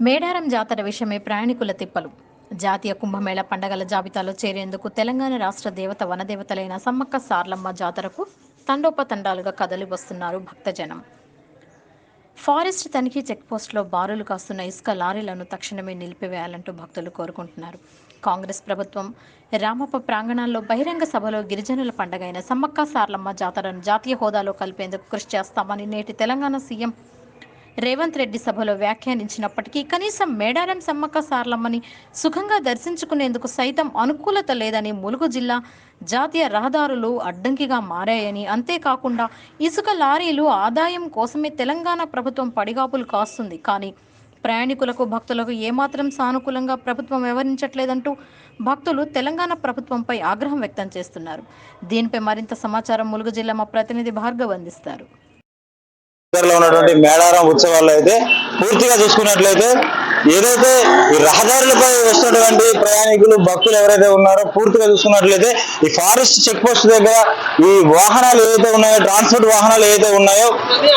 మేడారం జాతర విషయమై ప్రయాణికుల తిప్పలు. జాతీయ కుంభమేళ పండగల జాబితాలో చేరేందుకు తెలంగాణ రాష్ట్ర దేవత వనదేవతలైన సమ్మక్క సార్లమ్మ జాతరకు తండోపతండాలుగా కదలి వస్తున్నారు భక్తజనం. ఫారెస్ట్ తనిఖీ చెక్పోస్టులో బారులు కాస్తున్న ఇసుక లారీలను తక్షణమే నిలిపివేయాలంటూ భక్తులు కోరుకుంటున్నారు. కాంగ్రెస్ ప్రభుత్వం రామప్ప ప్రాంగణాల్లో బహిరంగ సభలో గిరిజనుల పండగైన సమ్మక్క సార్లమ్మ జాతరను జాతీయ హోదాలో కలిపేందుకు కృషి చేస్తామని నేటి తెలంగాణ సీఎం రేవంత్ రెడ్డి సభలో వ్యాఖ్యానించినప్పటికీ కనీసం మేడారం సమ్మక్క సార్లమ్మని సుఖంగా దర్శించుకునేందుకు సైతం అనుకూలత లేదని ములుగు జిల్లా జాతీయ రహదారులు అడ్డంకిగా మారాయని అంతేకాకుండా ఇసుక లారీలు ఆదాయం కోసమే తెలంగాణ ప్రభుత్వం పడిగాపులు కాస్తుంది. కానీ ప్రయాణికులకు భక్తులకు ఏమాత్రం సానుకూలంగా ప్రభుత్వం వ్యవహరించట్లేదంటూ భక్తులు తెలంగాణ ప్రభుత్వంపై ఆగ్రహం వ్యక్తం చేస్తున్నారు. దీనిపై మరింత సమాచారం ములుగు జిల్లా మా ప్రతినిధి భార్గవ్ అందిస్తారు. దగ్గరలో ఉన్నటువంటి మేడారం ఉత్సవాల్లో అయితే పూర్తిగా చూసుకున్నట్లయితే ఏదైతే ఈ రహదారులపై వస్తున్నటువంటి ప్రయాణికులు భక్తులు ఎవరైతే ఉన్నారో పూర్తిగా చూసుకున్నట్లయితే ఈ ఫారెస్ట్ చెక్ పోస్ట్ దగ్గర ఈ వాహనాలు ఏవైతే ఉన్నాయో ట్రాన్స్పోర్ట్ వాహనాలు ఏవైతే ఉన్నాయో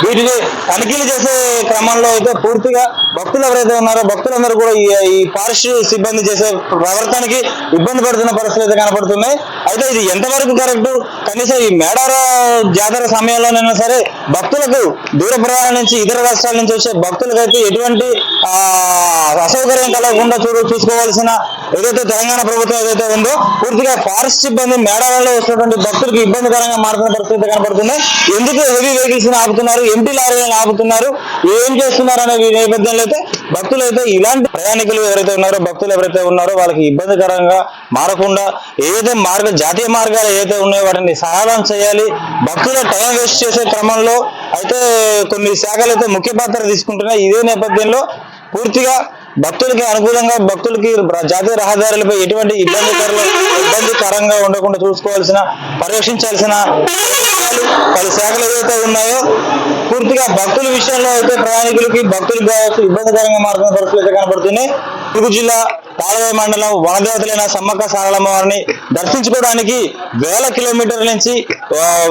వీటిని తనిఖీలు చేసే క్రమంలో అయితే పూర్తిగా భక్తులు ఎవరైతే ఉన్నారో భక్తులందరూ కూడా ఈ ఫారెస్ట్ సిబ్బంది చేసే ప్రవర్తనకి ఇబ్బంది పడుతున్న పరిస్థితులు అయితే కనపడుతున్నాయి. అయితే ఇది ఎంతవరకు కరెక్ట్? కనీసం ఈ మేడార జాతర సమయంలోనైనా సరే భక్తులకు దూర ప్రయాణం నుంచి ఇతర రాష్ట్రాల నుంచి వచ్చే భక్తులకైతే ఎటువంటి ఆ, అసౌకర్యం కలగకుండా చూడు చూసుకోవాల్సిన ఏదైతే తెలంగాణ ప్రభుత్వం ఏదైతే ఉందో పూర్తిగా ఫారెస్ట్ సిబ్బంది మేడారంలో వస్తున్నటువంటి భక్తులకు ఇబ్బందికరంగా మారుతున్న పరిస్థితి కనపడుతుంది ఎందుకు హెవీ వెహికల్స్ని ఆపుతున్నారు? ఎంటీ లారీలను ఆపుతున్నారు? ఏం చేస్తున్నారు అనే ఈ నేపథ్యంలో అయితే భక్తులు అయితే ఇలాంటి ప్రయాణికులు ఎవరైతే ఉన్నారో భక్తులు ఎవరైతే ఉన్నారో వాళ్ళకి ఇబ్బందికరంగా మారకుండా ఏదైతే మార్గ జాతీయ మార్గాలు ఏదైతే ఉన్నాయో వాటిని సహాయం చేయాలి. భక్తుల టైం వేస్ట్ చేసే క్రమంలో అయితే కొన్ని శాఖలు అయితే ముఖ్య పాత్ర తీసుకుంటున్నాయి. ఇదే నేపథ్యంలో పూర్తిగా భక్తులకి అనుకూలంగా భక్తులకి జాతీయ రహదారులపై ఎటువంటి ఇబ్బందికరంగా ఇబ్బందికరంగా ఉండకుండా చూసుకోవాల్సిన పర్యవేక్షించాల్సిన పలు శాఖలు ఏవైతే ఉన్నాయో పూర్తిగా భక్తుల విషయంలో అయితే ప్రయాణికులకి భక్తులకు కావచ్చు ఇబ్బందికరంగా మారుతున్న పరిస్థితులు అయితే కనబడుతున్నాయి తూర్పు జిల్లా పాలవాయి మండలం వనదేవతలైన సమ్మక్క సారలమ్మ వారిని దర్శించుకోవడానికి వేల కిలోమీటర్ల నుంచి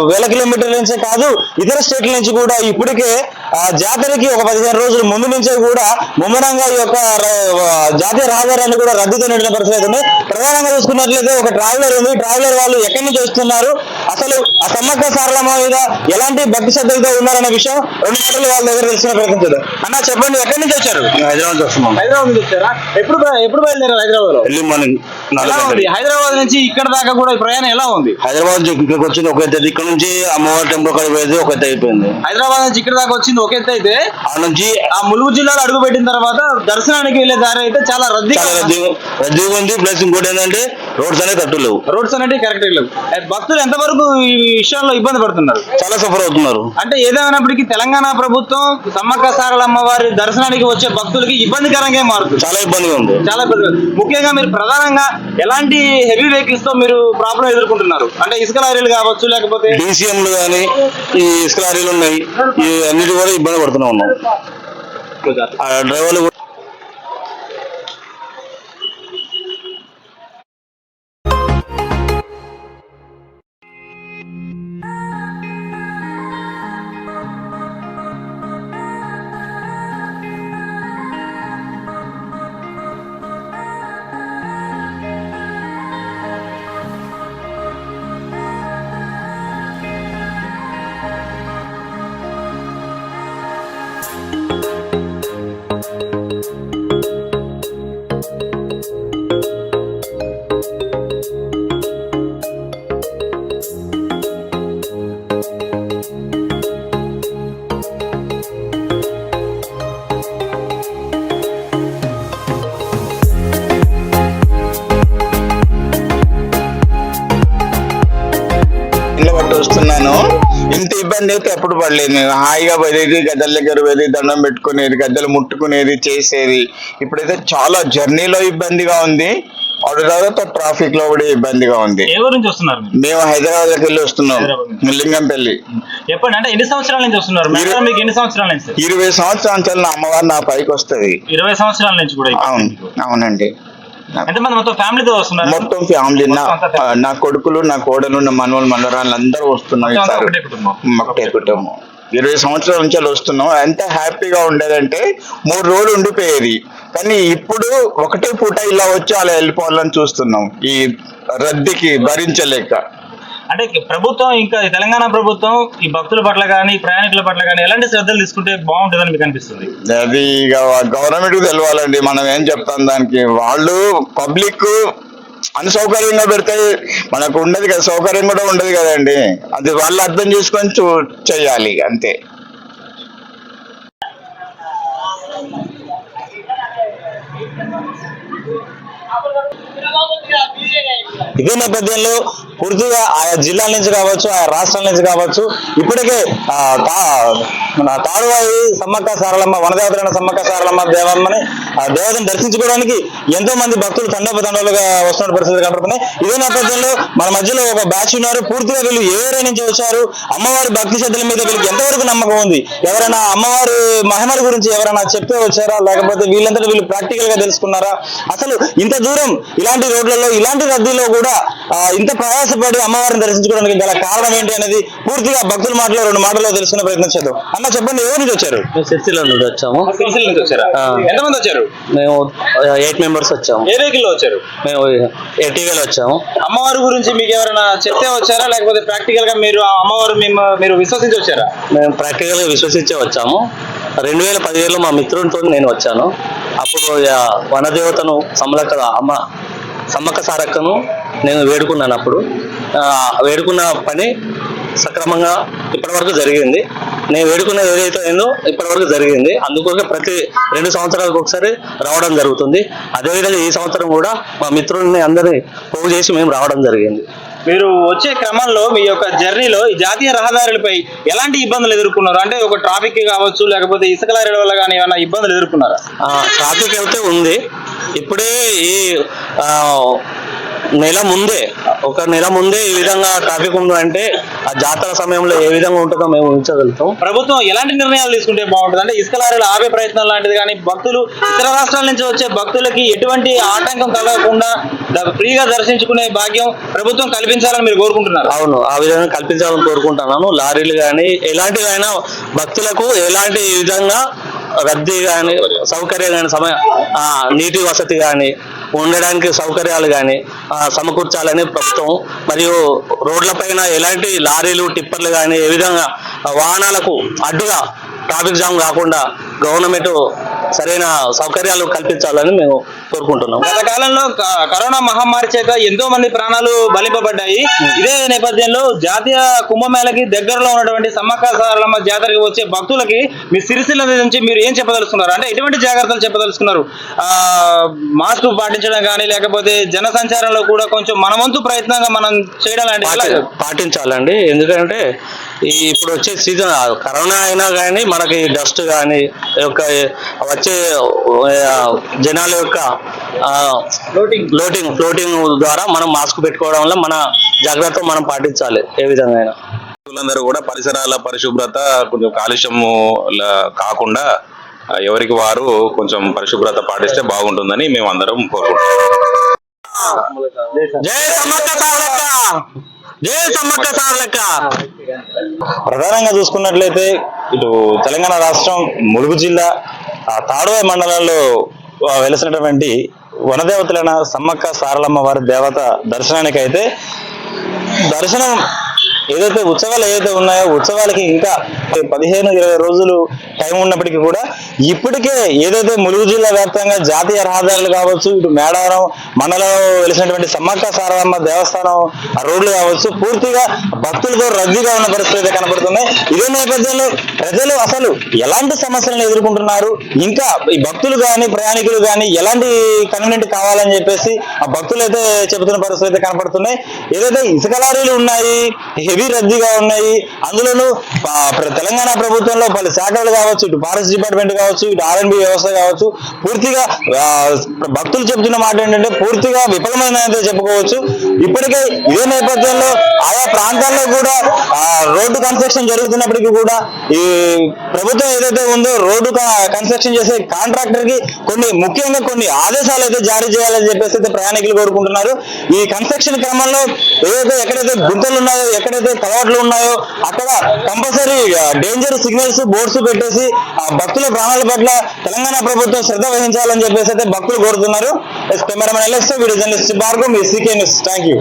వేల కిలోమీటర్ల నుంచే కాదు ఇతర స్టేట్ల నుంచి కూడా ఇప్పటికే ఆ జాతరకి ఒక పదిహేను రోజుల ముందు నుంచే కూడా ముమ్మరంగా ఈ యొక్క జాతీయ రహదారాన్ని కూడా రద్దీతో నిండిన పరిస్థితి ఉంది. ప్రధానంగా చూసుకున్నట్లయితే ఒక ట్రావెలర్ ఉంది. ట్రావెలర్ వాళ్ళు ఎక్కడి నుంచి వస్తున్నారు? అసలు ఆ సమ్మక్క సారలమ్మ మీద ఎలాంటి భక్తి శ్రద్ధలతో ఉన్నారనే విషయం రెండు మాటలు వాళ్ళ దగ్గర తెలుసుకునే ప్రయత్నం చేద్దాం. అన్న చెప్పండి ఎక్కడి నుంచి వచ్చారు? హైదరాబాద్ వస్తున్నాం హైదరాబాద్ నుంచి వచ్చారా? ఎప్పుడు ఎప్పుడు బయలుదేరారు హైదరాబాద్లో ఎర్లీ మార్నింగ్. హైదరాబాద్ నుంచి ఇక్కడ దాకా కూడా ప్రయాణం ఎలా ఉంది? హైదరాబాద్ నుంచి ఇక్కడికి వచ్చింది ఒక ఇక్కడ నుంచి అమ్మవారి టెంపుల్ కాడికి పోయేది ఒక అయిపోయింది. హైదరాబాద్ నుంచి ఇక్కడ దాకా వచ్చింది ఒక ఎత్తు అయితే. ఆ నుంచి ఆ ములుగు జిల్లాలో అడుగు పెట్టిన తర్వాత దర్శనానికి వెళ్ళే దారి అయితే చాలా రద్దీ చాలా రద్దీ రద్దీగా ఉంది. ప్లస్ ఇంకోటి ఏంటంటే రోడ్స్ అనేవి కట్టు లేవు. రోడ్స్ అనేవి కరెక్ట్ లేవు. భక్తులు ఎంతవరకు ఈ విషయంలో ఇబ్బంది పడుతున్నారు? చాలా సఫర్ అవుతున్నారు. అంటే ఏదేమైనప్పటికీ తెలంగాణ ప్రభుత్వం సమ్మక్క సారలమ్మ వారి దర్శనానికి వచ్చే భక్తులకి ఇబ్బందికరంగా మారుతుంది. చాలా ఇబ్బందిగా ఉంది. చాలా ఇబ్బంది ముఖ్యంగా మీరు ప్రధానంగా ఎలాంటి హెవీ వెహికల్స్తో మీరు ప్రాబ్లం ఎదుర్కొంటున్నారు? అంటే ఇసుక లారీలు కావచ్చు లేకపోతే డీసీఎంలు కానీ ఈ ఇసుక లారీలు ఉన్నాయి. ఈ అన్నిటి కూడా ఇబ్బంది పడుతూనే ఉన్నాం. డ్రైవర్లు అయితే ఎప్పుడు పడలేదు నేను. హాయిగా పోయేది గద్దెల దగ్గర పోయేది దండం పెట్టుకునేది గద్దెలు ముట్టుకునేది చేసేది. ఇప్పుడైతే చాలా జర్నీలో ఇబ్బందిగా ఉంది. అటు తర్వాత ట్రాఫిక్లో కూడా ఇబ్బందిగా ఉంది. ఏ ఊరు నుంచి వస్తున్నారు మీరు? మేము హైదరాబాద్కి వెళ్ళి వస్తున్నాం. హైదరాబాద్. లింగంపల్లి. చెప్పండి అంటే ఎన్ని సంవత్సరాల నుంచి వస్తున్నారు? మీకు ఎన్ని సంవత్సరాల నుంచి? ఇరవై సంవత్సరాల నుంచి నా అమ్మవారు నా పైకి వస్తుంది. ఇరవై సంవత్సరాల నుంచి కూడా అవును. అవునండి. మొత్తం ఫ్యామిలీతో వస్తున్నారు? మొత్తం ఫ్యామిలీ నా కొడుకులు నా కోడలు నా మనవలు మనవరాలు అందరూ వస్తున్నారు. ఒకటే కుటుంబం. ఇరవై సంవత్సరాల నుంచి వస్తున్నాం. ఎంత హ్యాపీగా ఉండేదంటే మూడు రోజులు ఉండిపోయేది. కానీ ఇప్పుడు ఒకటే పూట ఇలా వచ్చి అలా వెళ్ళిపోవాలని చూస్తున్నాం. ఈ రద్దీకి భరించలేక. అంటే ప్రభుత్వం ఇంకా తెలంగాణ ప్రభుత్వం ఈ భక్తుల పట్ల కానీ ప్రయాణికుల పట్ల కానీ ఎలాంటి శ్రద్ధలు తీసుకుంటే బాగుంటుందని మీకు అనిపిస్తుంది? అది ఇక గవర్నమెంట్కు తెలవాలండి. మనం ఏం చెప్తాం దానికి? వాళ్ళు పబ్లిక్ అన్సౌకర్యంగా పెడితే మనకు ఉండదు కదా సౌకర్యం కూడా ఉండదు కదండి. అది వాళ్ళు అర్థం చేసుకొని చూ చేయాలి అంతే. ఇదే నేపథ్యంలో పూర్తిగా ఆయా జిల్లాల నుంచి కావచ్చు ఆయా రాష్ట్రాల నుంచి కావచ్చు ఇప్పటికే ఆ, మన తాడువాయి సమ్మక్క సారలమ్మ వనదేవతలైన సమ్మక్క సారలమ్మ దేవమ్మని ఆ దేవతను దర్శించుకోవడానికి ఎంతో మంది భక్తులు తండోపతండోలుగా వస్తున్న పరిస్థితులు కనపడుతున్నాయి. ఇదే నేపథ్యంలో మన మధ్యలో ఒక బ్యాచ్ ఉన్నారు. పూర్తిగా వీళ్ళు ఏ ఏరియా నుంచి వచ్చారు? అమ్మవారి భక్తి శ్రద్ధల మీద వీళ్ళకి ఎంతవరకు నమ్మకం ఉంది? ఎవరైనా అమ్మవారి మహిమల గురించి ఎవరైనా చెప్తే వచ్చారా? లేకపోతే వీళ్ళంతటా వీళ్ళు ప్రాక్టికల్గా తెలుసుకున్నారా? అసలు ఇంత దూరం ఇలాంటి రోడ్లలో ఇలాంటి రద్దీలో కూడా ఇంత ఇంత ప్రయాసపడి అమ్మవారిని దర్శించుకోవడానికి గల కారణం ఏంటి అనేది పూర్తిగా భక్తుల మాటలో రెండు మాటల్లో తెలుసుకునే ప్రయత్నం చేద్దాం. అన్న చెప్పండి ఎవరి నుంచి వచ్చారు? మేము సిరిసిల్ల నుండి వచ్చాము. నుంచి వచ్చారా. ఎంతమంది వచ్చారు? మేము ఎయిట్ మెంబర్స్ వచ్చాము. ఏ వెహికల్లో వచ్చారు? మేము ఎర్టిగల్ వచ్చాము. అమ్మవారి గురించి మీకు ఎవరైనా చెప్తే వచ్చారా? లేకపోతే ప్రాక్టికల్గా మీరు అమ్మవారు మేము మీరు విశ్వసించి వచ్చారా? మేము ప్రాక్టికల్గా విశ్వసించే వచ్చాము. రెండు వేల పదిహేడులో మా మిత్రునితో నేను వచ్చాను. అప్పుడు వనదేవతను సమలక్క అమ్మ సమ్మక్క సారక్కను నేను వేడుకున్నాను అప్పుడు. వేడుకున్న పని సక్రమంగా ఇప్పటివరకు జరిగింది. నేను వేడుకున్నది ఏదైతే అయిందో ఇప్పటివరకు జరిగింది. అందుకోసం ప్రతి రెండు సంవత్సరాలకు ఒకసారి రావడం జరుగుతుంది. అదేవిధంగా ఈ సంవత్సరం కూడా మా మిత్రుల్ని అందరినీ పోగు చేసి మేము రావడం జరిగింది. మీరు వచ్చే క్రమంలో మీ యొక్క జర్నీలో ఈ జాతీయ రహదారులపై ఎలాంటి ఇబ్బందులు ఎదుర్కొన్నారు? అంటే ఒక ట్రాఫిక్ కావచ్చు లేకపోతే ఇసుక లారీల వల్ల కానీ ఏమైనా ఇబ్బందులు ఎదుర్కొన్నారా? ట్రాఫిక్ అయితే ఉంది. ఇప్పుడే ఈ నెల ముందే ఒక నెల ముందే ఈ విధంగా ట్రాఫిక్ ఉంది అంటే ఆ జాతర సమయంలో ఏ విధంగా ఉంటుందో మేము ఊహించగలుగుతాం. ప్రభుత్వం ఎలాంటి నిర్ణయాలు తీసుకుంటే బాగుంటుంది అంటే ఇసుక లారీలు ఆపే ప్రయత్నం లాంటిది కానీ భక్తులు ఇతర రాష్ట్రాల నుంచి వచ్చే భక్తులకి ఎటువంటి ఆటంకం కలగకుండా ఫ్రీగా దర్శించుకునే భాగ్యం ప్రభుత్వం కల్పించాలని మీరు కోరుకుంటున్నారు. అవును ఆ విధంగా కల్పించాలని కోరుకుంటున్నాను. లారీలు కానీ ఎలాంటివైనా భక్తులకు ఎలాంటి విధంగా రద్దీ కానీ సౌకర్యం కానీ సమయ ఆ, నీటి వసతి కానీ ఉండడానికి సౌకర్యాలు కానీ సమకూర్చాలని ప్రభుత్వం మరియు రోడ్లపైన ఎలాంటి లారీలు టిప్పర్లు కానీ ఏ విధంగా వాహనాలకు అడ్డుగా ట్రాఫిక్ జామ్ కాకుండా గవర్నమెంట్ సరైన సౌకర్యాలు కల్పించాలని మేము కోరుకుంటున్నాం. గత కాలంలో కరోనా మహమ్మారి చేత ఎంతో మంది ప్రాణాలు బలింపబడ్డాయి. ఇదే నేపథ్యంలో జాతీయ కుంభమేళకి దగ్గరలో ఉన్నటువంటి సమ్మక్క సారలమ్మ జాతరకి వచ్చే భక్తులకి మీ సిరిసిల్ల నుంచి మీరు ఏం చెప్పదలుచుకున్నారు? అంటే ఎటువంటి జాగ్రత్తలు చెప్పదలుచుకున్నారు? ఆ మాస్క్ పాటించడం కానీ లేకపోతే జన సంచారంలో కూడా కొంచెం మన వంతు ప్రయత్నంగా మనం చేయడం పాటించాలండి. ఎందుకంటే ఈ ఇప్పుడు వచ్చే సీజన్ కరోనా అయినా కానీ మనకి డస్ట్ కానీ యొక్క వచ్చే జనాల యొక్క ఫ్లోటింగ్ ఫ్లోటింగ్ ద్వారా మనం మాస్క్ పెట్టుకోవడం వల్ల మన జాగ్రత్త మనం పాటించాలి ఏ విధంగా అయినా. భక్తులందరూ కూడా పరిసరాల పరిశుభ్రత కొంచెం కాలుష్యము కాకుండా ఎవరికి వారు కొంచెం పరిశుభ్రత పాటిస్తే బాగుంటుందని మేము అందరం కోరుకుంటున్నాం. జై ప్రధానంగా చూసుకున్నట్లయితే ఇటు తెలంగాణ రాష్ట్రం ములుగు జిల్లా ఆ తాడువాయి మండలంలో ఆ, వెలిసినటువంటి వనదేవతలైన సమ్మక్క సారలమ్మ వారి దేవత దర్శనానికి అయితే దర్శనం ఏదైతే ఉత్సవాలు ఏదైతే ఉన్నాయో ఉత్సవాలకి ఇంకా పదిహేను ఇరవై రోజులు టైం ఉన్నప్పటికీ కూడా ఇప్పటికే ఏదైతే ములుగు జిల్లా వ్యాప్తంగా జాతీయ రహదారులు కావచ్చు ఇటు మేడారం మనలో వెలిసినటువంటి సమ్మక్క సారలమ్మ దేవస్థానం ఆ రోడ్లు కావచ్చు పూర్తిగా భక్తులతో రద్దీగా ఉన్న పరిస్థితి అయితే కనబడుతున్నాయి ఇదే నేపథ్యంలో ప్రజలు అసలు ఎలాంటి సమస్యలను ఎదుర్కొంటున్నారు? ఇంకా ఈ భక్తులు కానీ ప్రయాణికులు కానీ ఎలాంటి కన్వీనెంట్ కావాలని చెప్పేసి ఆ భక్తులు అయితే చెబుతున్న పరిస్థితి అయితే కనపడుతున్నాయి. ఏదైతే ఇసుక లారీలు ఉన్నాయి హెవీ రద్దీగా ఉన్నాయి. అందులోనూ తెలంగాణ ప్రభుత్వంలో పలు శాఖలు కావచ్చు ఇటు ఫారెస్ట్ డిపార్ట్మెంట్ కావచ్చు ఇటు ఆర్ఎన్బి వ్యవస్థ కావచ్చు పూర్తిగా భక్తులు చెప్తున్న మాట ఏంటంటే పూర్తిగా విఫలమైనదే చెప్పుకోవచ్చు. ఇప్పటికే ఇదే నేపథ్యంలో ఆయా ప్రాంతాల్లో కూడా రోడ్డు కన్స్ట్రక్షన్ జరుగుతున్నప్పటికీ కూడా ఈ ప్రభుత్వం ఏదైతే ఉందో రోడ్డు కన్స్ట్రక్షన్ చేసే కాంట్రాక్టర్కి కొన్ని ముఖ్యంగా కొన్ని ఆదేశాలు అయితే జారీ చేయాలని చెప్పేసి అయితే ప్రయాణికులు కోరుకుంటున్నారు. ఈ కన్స్ట్రక్షన్ క్రమంలో ఏదైతే ఎక్కడైతే గుంతలు ఉన్నాయో ఎక్కడైతే ఎక్కడైతే కలవట్లు ఉన్నాయో అక్కడ కంపల్సరీ డేంజర్ సిగ్నల్స్ బోర్డ్స్ పెట్టేసి ఆ భక్తుల ప్రాణాల పట్ల తెలంగాణ ప్రభుత్వం శ్రద్ధ వహించాలని చెప్పేసి అయితే భక్తులు కోరుతున్నారు. Cameraman LS video journalist Bhargav me CK news. Thank you